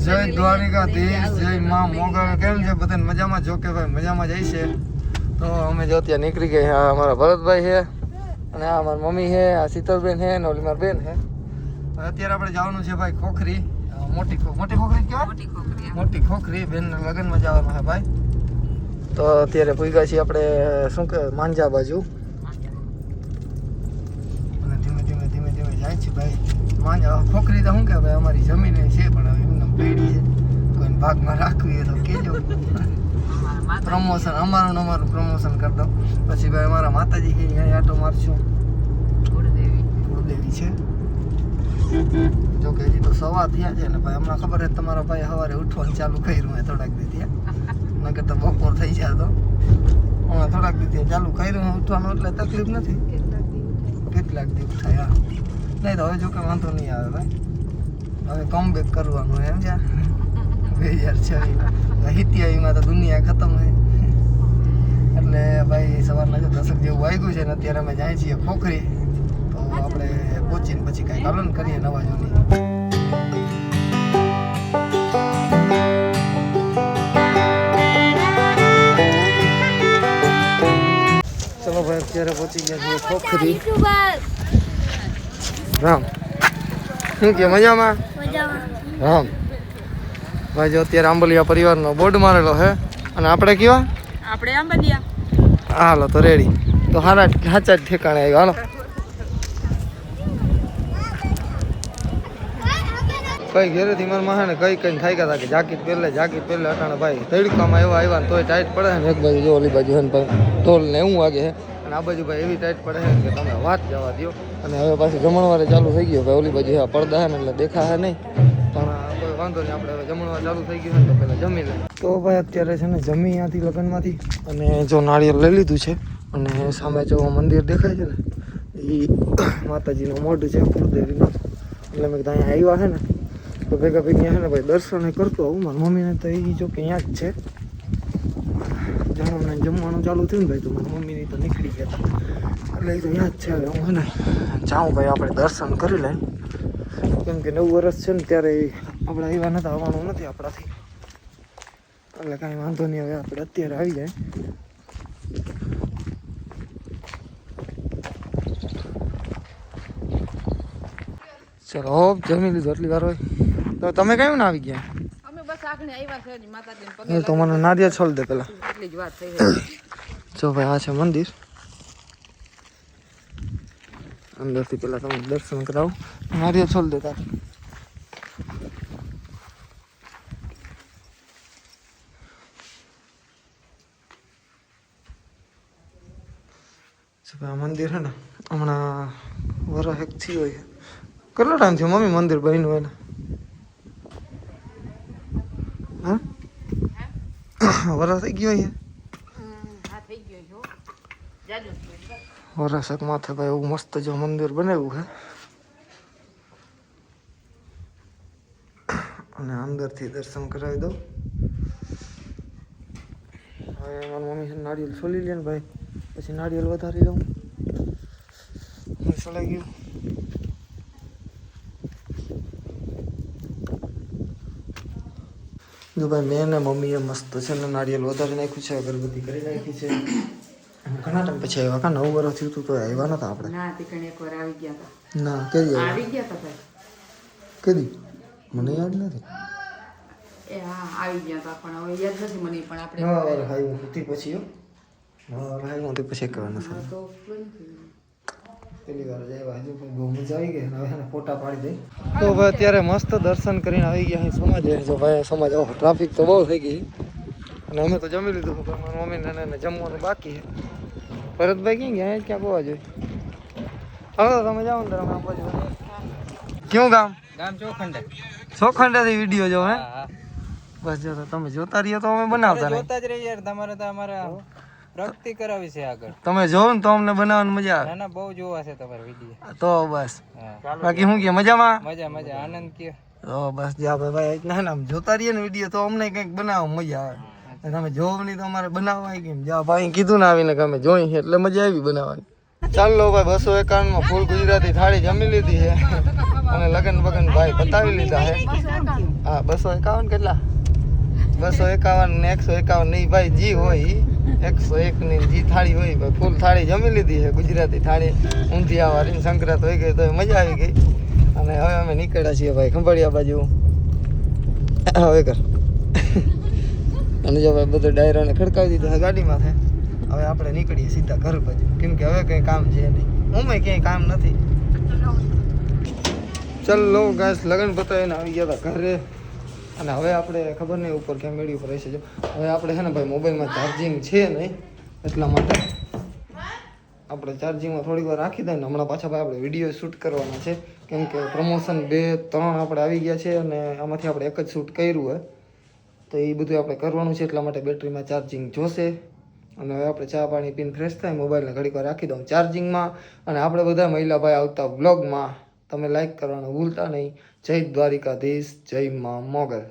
જય દ્વારિકાધીશ જય માં મોગલ કેમ છે બધાને મજામાં? જો કે ભાઈ મજામાં જાય છે તો અમે જો ત્યાં નીકળી ગયા અમારા ભરતભાઈ છે અને આ અમારી મમ્મી છે આ શીતલબેન છે ને ઓલી મારી બેન છે. અત્યારે આપણે જવાનું છે ભાઈ ખોખરી. મોટી મોટી ખોખરી કહેવાય મોટી ખોખરી બેનના લગ્નમાં જવાનું છે ભાઈ. તો અત્યારે પૂગ્યા છીએ આપણે શું કે માંજા બાજુ. જાય છે ભાઈ. માંજા ખોખરી તો શું કે ભાઈ અમારી જમીન છે પણ હવે એમને પેઢી છે. કોઈને ભાગમાં રાખવી હોય તો કહેજો. પ્રમોશન અમારું અમારું પ્રમોશન કરી દો. પછી ભાઈ અમારા માતાજી કે અહીંયા આટો મારશું. કુળદેવી છે. જો કે હજી તો સવા થયા છે ને ભાઈ હમણાં ખબર છે તમારા ભાઈ સવારે ઉઠવાનું ચાલુ કર્યું હોય થોડાક દી ત્યાં. નકર તો બપોર થઈ જાય તો. હમણાં થોડાક દી ત્યાં ચાલુ કર્યું ઉઠવાનું એટલે તકલીફ નથી. કેટલાક થાય હા. નહીં તો હવે જો કે વાંધો નહીં આવે ભાઈ. હવે કમબેક કરવાનું એમ જા બે હજાર છવ્વીસ હિત્યાવીમાં તો દુનિયા ખતમ છે. એટલે ભાઈ સવારના જો દશક જેવું વાગ્યું છે ને અત્યારે અમે જાય છીએ ખોખરી તો આપણે પહોંચીને પછી કાંઈ પાલન કરીએ નવા જૂની. ચલો ભાઈ અત્યારે પહોંચી ગયા છીએ ખોખરી રામ. શું કે મજામાં? રામ. ભાઈ જો અત્યારે આંબલિયા પરિવારનો બોર્ડ મારેલો છે અને આપણે કેવા આપણે આંબલિયા. હાલો તો રેડી તો હારા સાચા જ ઠેકાણે આવ્યો. હાલો. કઈ ઘેરેથી મારા મહાને કઈ કઈ થાય ગયા કે જાકીટ પહેલે જાકીટ પહેલે અટાણે ભાઈ તડકામાં એવા આવ્યા ને તોય ટાઈટ પડે ને. એક બાજુ જો ઓલી બાજુ હે ને ભાઈ તોલ ને એવું વાગે છે. અને આ બાજુ ભાઈ એવી ટાઈટ પડે કે તમે વાત જવા દો અને હવે પાછી જમણવારે ચાલુ થઈ ગયો. ભાઈ ઓલી બાજુ પડદા ને એટલે દેખાશે નહીં. પણ કોઈ વાંધો નહીં, આપણે હવે જમણવાર ચાલુ થઈ ગયું તો પહેલાં જમી લે તો ભાઈ અત્યારે છે ને જમી ત્યાંથી લગ્નમાંથી. અને જો નાળિયેર લઈ લીધું છે અને સામે જો મંદિર દેખાય છે ને એ માતાજીનું મોઢું છે કુળદેવીનું. એટલે મેં કીધું અહીંયા આવ્યા છે ને, તો ભેગા ભેગી છે ને ભાઈ દર્શન કરતો આવું. મારી મમ્મીને તો એ જો કે અહીંયા જ છે. જમવાનું જમવાનું ચાલુ થયું ને ભાઈ, તો મમ્મીની તો નીકળી ગયા એટલે એ તો યાદ છે હવે, હું ને જાઉં ભાઈ, આપણે દર્શન કરી લઈ. કેમ કે નવું વર્ષ છે ને, ત્યારે આપણે આવ્યા નતા, આવવાનું નથી આપણાથી. એટલે કાંઈ વાંધો નહીં, હવે આપણે અત્યારે આવી જાય. ચલો જમી લીધું એટલી વાર હોય. તો તમે કયું ના આવી ગયા? તો મને નારિયેળ છોડ દે પેલા. જ ભાઈ આ છે મંદિર. અંદરથી પેલા તમે દર્શન કરાવો. નારિયેળ છોડ દેતા આ મંદિર હે ને હમણાં વરસ એક થયો હોય. કેટલો ટાઈમ થયો મમ્મી મંદિર બન્યું એને વરસ થઈ ગયો હોય હા ગયો જો જાજો માથે ભાઈ એવું મસ્ત જો મંદિર બનાવ્યું છે. અને અંદરથી દર્શન કરાવી દઉં. હવે મારી મમ્મી નારિયેલ છોલી લે ને ભાઈ. પછી નારિયેલ વધારી દઉં ચલાઈ ગયું. જો ભાઈ મેં ને મમ્મીએ મસ્ત છે ને નારિયેલ વધારી નાખ્યું છે અગરબત્તી કરી નાખી છે. ઘણા ટાઈમ પછી આવ્યા કા નવ વર્ષ થયું હતું તો આવ્યા નતા આપણે. ના તીકણ એકવાર આવી ગયા હતા. ના કેદી આવી ગયા હતા ભાઈ? કેદી? મને યાદ નથી. એ હા આવી ગયા હતા પણ હવે યાદ નથી મને પણ આપણે હા આવ્યું હતી પછી હો. હા વાર આવ્યું તે પછી એક વાર નથી તો કોઈ નથી. પેલી વાર જ આવ્યા. હજુ પણ બહુ મજા આવી ગઈ અને હવે એને ફોટા પાડી દઈ. તો ભાઈ અત્યારે મસ્ત દર્શન કરીને આવી ગયા અહીં સમાજે. જો ભાઈ સમાજ ઓહો ટ્રાફિક તો બહુ થઈ ગઈ. અને અમે તો જમી લીધું પણ મારી મમ્મીને એને જમવાનું બાકી છે. ભરતભાઈ ક્યાં ગયા? અહીંયા જ ક્યાં પોવા જોઈએ? હવે તો તમે જાઓ ને તમે આ બાજુ. ક્યું ગામ? ગામ ચોખંડે. ચોખંડાથી વીડિયો જો હે? હા બસ જો તો તમે જોતા રહીએ તો અમે બનાવતા નહીં જોતા જ રહી યાર. તમારે તો અમારે પ્રગતિ કરાવી છે આગળ. તમે જોવો ને તો અમને બનાવવાની મજા આવે. ના બહુ જોવા છે તમારા વીડિયો તો બસ. હા. બાકી શું કે મજામાં? મજા મજા. આનંદ કે તો બસ જા ભાઈ ના ના જોતા રહીએ ને વીડિયો તો અમને કંઈક બનાવવા મજા આવે. તમે જોવો નહીં તો અમારે બનાવવા કેમ જા ભાઈ કીધું ને આવીને કે અમે જોઈ એટલે મજા આવી બનાવવાની. ચાલો ભાઈ બસો એકાવનમાં ફૂલ ગુજરાતી થાળી જમી લીધી છે અને લગન બગન ભાઈ બતાવી લીધા હે. હા બસો એકાવન કેટલા? બસો એકાવન ને એકસો એકાવન. નહીં ભાઈ જી હોય. એકસો એક ની જી થાળી હોય ફૂલ થાળી જમી લીધી છે ગુજરાતી થાળી. ઊંધિયા વાળી સંક્રાંત હોય ગઈ તો મજા આવી ગઈ. અને હવે અમે નીકળ્યા છીએ ભાઈ ખંભાળિયા બાજુ. હવે કર. અને જો ભાઈ બધો ડાયરોને ખડકાવી દીધું ગાડીમાં છે. હવે આપણે નીકળીએ સીધા ઘર બાજુ. કેમ કે હવે કંઈ કામ છે નહીં. ઉમે ક્યાંય કામ નથી. ચલો. ગાસ લગન પતાવીને આવી ગયા હતા ઘરે. અને હવે આપણે ખબર નહીં ઉપર કે મેળી ઉપર રહેશે હવે આપણે છે ને ભાઈ મોબાઈલમાં ચાર્જિંગ છે નહીં એટલા માટે આપણે ચાર્જિંગમાં થોડીક વાર રાખી દઈએ ને હમણાં પાછા ભાઈ આપણે વીડિયો શૂટ કરવાના છે. કેમ કે પ્રમોશન બે ત્રણ આપણે આવી ગયા છે અને આમાંથી આપણે એક જ શૂટ કર્યું હોય. તો એ બધું આપણે કરવાનું છે એટલા માટે બેટરીમાં ચાર્જિંગ જોશે. અને હવે આપણે ચા પાણી પીને ફ્રેશ થાય, મોબાઈલને ઘડીક વાર રાખી દઉં ચાર્જિંગમાં અને આપણે બધા મહિલા ભાઈ આવતા બ્લોગમાં તમે લાઈક કરવાનું ભૂલતા નહીં. જય દ્વારિકાધીશ જય મા મોગલ.